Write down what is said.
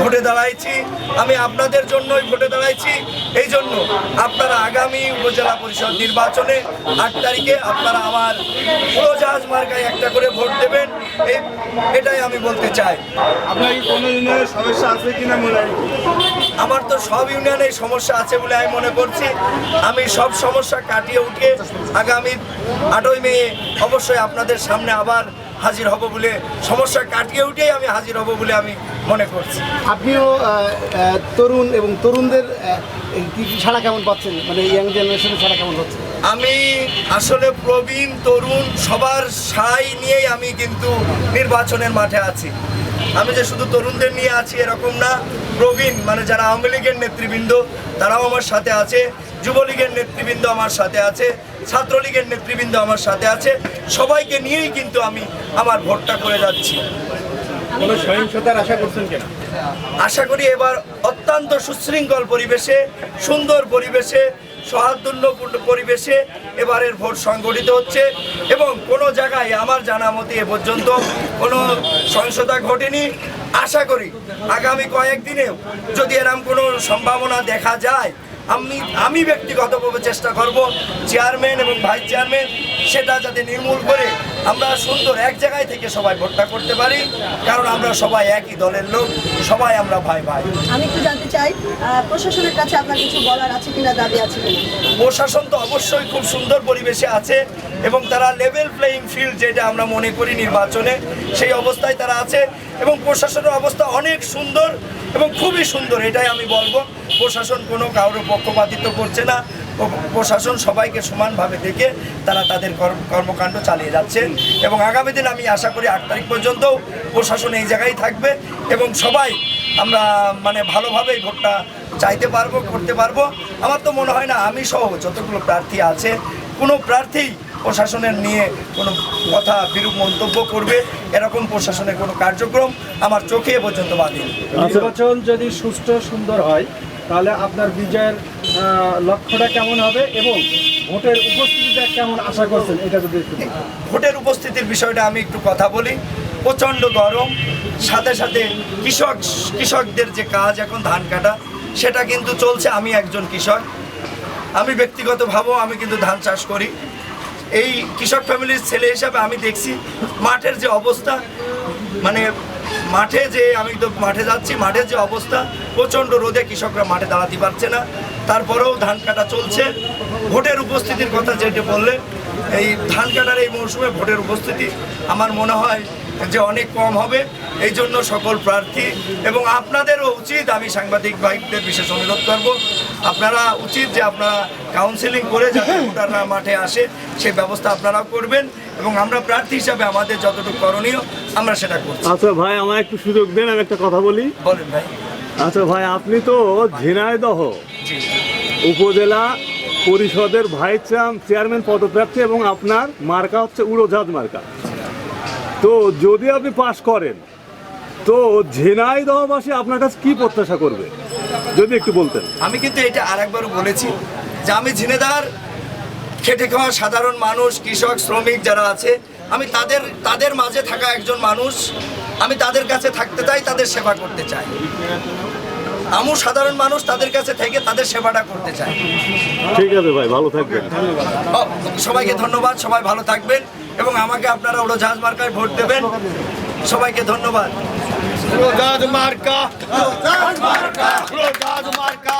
ভোটে দাঁড়াইছি আমি আপনাদের জন্যই ভোটে দাঁড়াইছি। এই জন্য আপনারা আগামী উপজেলা পরিষদ নির্বাচনে আট তারিখে আপনারা আমার উড়োজাহাজ মার্কায় একটা করে ভোট দেবেন। এটাই আমি বলতে চাই। আপনার কি কোনো ইউনিয়নের সমস্যা আছে কিনা মনে আমার তো সব ইউনিয়নে সমস্যা আছে বলে আমি মনে করছি। আমি সব সমস্যা কাটিয়ে উঠে আগামী আটই মে অবশ্যই আপনাদের সামনে আবার হাজির হব বলে সমস্যা কাটিয়ে উঠেই আমি হাজির হব বলে আমি মনে করছি। আপনিও তরুণ এবং তরুণদের আহ, কি কি ছাড়া কেমন পাচ্ছেন? মানে ইয়াং জেনারেশনের ছাড়া কেমন পাচ্ছেন? আমি আসলে প্রবীণ তরুণ সবার সাই নিয়েই আমি কিন্তু নির্বাচনের মাঠে আছি। আমি যে শুধু তরুণদের নিয়ে আছি এরকম না, প্রবীণ মানে যারা আওয়ামী লীগের নেতৃবৃন্দ, তারাও আমার সাথে আছে, যুবলীগের নেতৃবৃন্দ আমার সাথে আছে, ছাত্রলীগের নেতৃবৃন্দ আমার সাথে আছে। সবাইকে নিয়েই কিন্তু আমি আমার ভোটটা করে যাচ্ছি। আশা করি এবার অত্যন্ত সুশৃঙ্খল পরিবেশে, সুন্দর পরিবেশে, সৌহার্দ্যপূর্ণ পরিবেশে এবারের ভোট সংগঠিত হচ্ছে এবং কোনো জায়গায় আমার জানা মতে এ পর্যন্ত কোনো সহিংসতা ঘটেনি। আশা করি আগামী কয়েকদিনেও যদি এরম কোনো সম্ভাবনা দেখা যায়, আমি আমি ব্যক্তিগতভাবে চেষ্টা করব, চেয়ারম্যান এবং ভাইস চেয়ারম্যান, সেটা যাতে নির্মূল করে আমরা সুন্দর এক জায়গায় থেকে সবাই ভোটটা করতে পারি কারণ আমরা সবাই একই দলের লোক সবাই আমরা ভাই ভাই। আমি একটু জানতে চাই প্রশাসনের কাছে আপনার কিছু বলার আছে কিনা দাবি আছে প্রশাসন তো অবশ্যই খুব সুন্দর পরিবেশে আছে এবং তারা লেভেল প্লেয়িং ফিল্ড যেটা আমরা মনে করি নির্বাচনে সেই অবস্থায় তারা আছে এবং প্রশাসনের অবস্থা অনেক সুন্দর এবং খুবই সুন্দর এটাই আমি বলব। প্রশাসন কোনো কারোর পক্ষপাতিত্ব করছে না। প্রশাসন সবাইকে সমানভাবে দেখে তারা তাদের কর্ম- কর্মকাণ্ড চালিয়ে যাচ্ছে। এবং আগামী দিন আমি আশা করি আট তারিখ পর্যন্ত প্রশাসন এই জায়গায় থাকবে এবং সবাই আমরা মানে ভালোভাবেই ভোটটা চাইতে পারব, করতে পারব। আমার তো মনে হয় না, আমি সহ যতগুলো প্রার্থী আছে, কোনো প্রার্থী প্রশাসনের নিয়ে কোনো কথা বিরূপ মন্তব্য করবে, এরকম প্রশাসনের কোনো কার্যক্রম আমার চোখে পর্যন্ত বাদিনি নির্বাচন যদি সুষ্ঠু সুন্দর হয় তাহলে আপনার বিজয়ের লক্ষ্যটা কেমন হবে এবং ভোটের উপস্থিতিটা কেমন আশা করছেন? এটা যদি একটু ভোটের উপস্থিতির বিষয়টা আমি একটু কথা বলি। প্রচণ্ড গরম, সাথে সাথে কৃষক, কৃষকদের যে কাজ এখন ধান কাটা, সেটা কিন্তু চলছে। আমি একজন কৃষক। আমি ব্যক্তিগতভাবেও আমি কিন্তু ধান চাষ করি। এই কৃষক ফ্যামিলির ছেলে হিসাবে আমি দেখছি, মাঠের যে অবস্থা মানে মাঠে যে আমি তো মাঠে যাচ্ছি মাঠের যে অবস্থা, প্রচণ্ড রোদে কৃষকরা মাঠে দাঁড়াতে পারছে না। তারপরেও ধান কাটা চলছে। ভোটের উপস্থিতির কথা যেটা বললেন এই ধান কাটার এই মৌসুমে ভোটের উপস্থিতি আমার মনে হয় যে অনেক কম হবে। এই জন্য সকল প্রার্থী এবং আপনাদেরও উচিত, আমি সাংবাদিক ভাইদের বিশেষ অনুরোধ করব, আপনারা উচিত যে আপনারা কাউন্সিলিং করে যাতে ভোটাররা মাঠে আসে সেই ব্যবস্থা আপনারাও করবেন। এবং আমরা প্রার্থী হিসাবে আমাদের যতটুকু করণীয় আমরা সেটা করছি। আচ্ছা ভাই আমার একটু সুযোগ দেন আমি একটা কথা বলি। বলেন ভাই। আচ্ছা ভাই আপনি তো ঝিনাইদহ উপজেলা পরিষদের ভাইস চেয়ার- চেয়ারম্যান পদপ্রার্থী এবং আপনার মার্কা হচ্ছে উড়োজাহাজ মার্কা। তো যদি আপনি পাশ করেন তো ঝিনাইদহবাসী আপনার কাছে কি প্রত্যাশা করবে? যদি একটু বলতেন। আমি কিন্তু এটা আরেকবারও বলেছি যে আমি ঝিনেদার খেটে খাওয়া সাধারণ মানুষ কৃষক শ্রমিক যারা আছে আমি তাদের তাদের মাঝে থাকা একজন মানুষ আমি তাদের কাছে থাকতে চাই তাদের সেবা করতে চাই। আমিও সাধারণ মানুষ তাদের কাছে থেকে তাদের সেবাটা করতে চাই। ঠিক আছে ভাই ভালো থাকবেন। সবাইকে ধন্যবাদ সবাই ভালো থাকবেন এবং আমাকে আপনারা উড়োজাহাজ মার্কায় ভোট দেবেন। সবাইকে ধন্যবাদ। উড়োজাহাজ মার্কা উড়োজাহাজ মার্কা উড়োজাহাজ মার্কা।